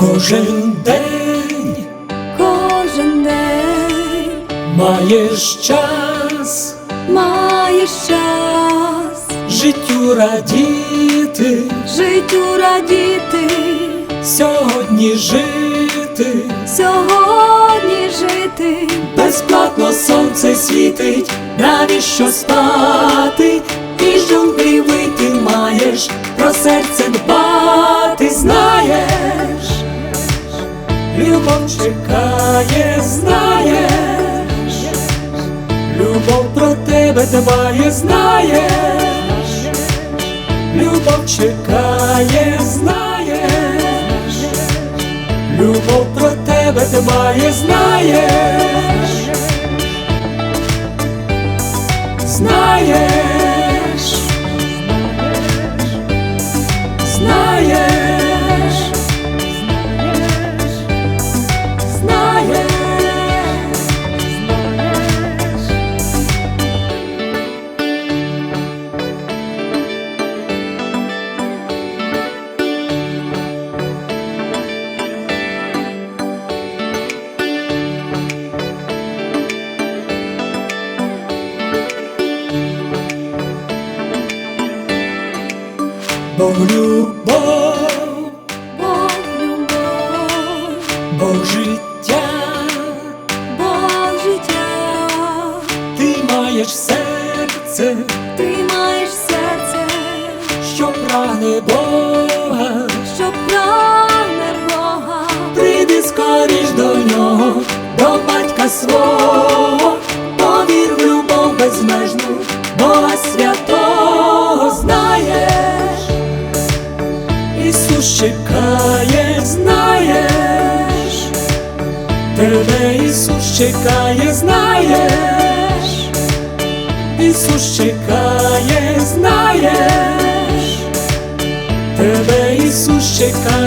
Кожен день. Кожен день. Маєш час. Маєш час. Життю радіти, життю радіти, сьогодні жити, сьогодні жити, безплатно сонце світить, навіщо спати, і джунглі вийти маєш, про серце дбати любов чекає, знаєш, любов про тебе дбає, знаєш, любов чекає, знаєш, любов про тебе дбає, знаєш, Бог любов, Бог любов, Бог життя, Бог життя, ти маєш серце, ти маєш серце, що прагне Бога, що прагне Бога, прийди скоріш до нього, до батька свого, повір в любов безмежну, Бога святого чекає, знаєш, тебе Ісус чекає, знаєш, Ісус чекає, знаєш, тебе Ісус чекає.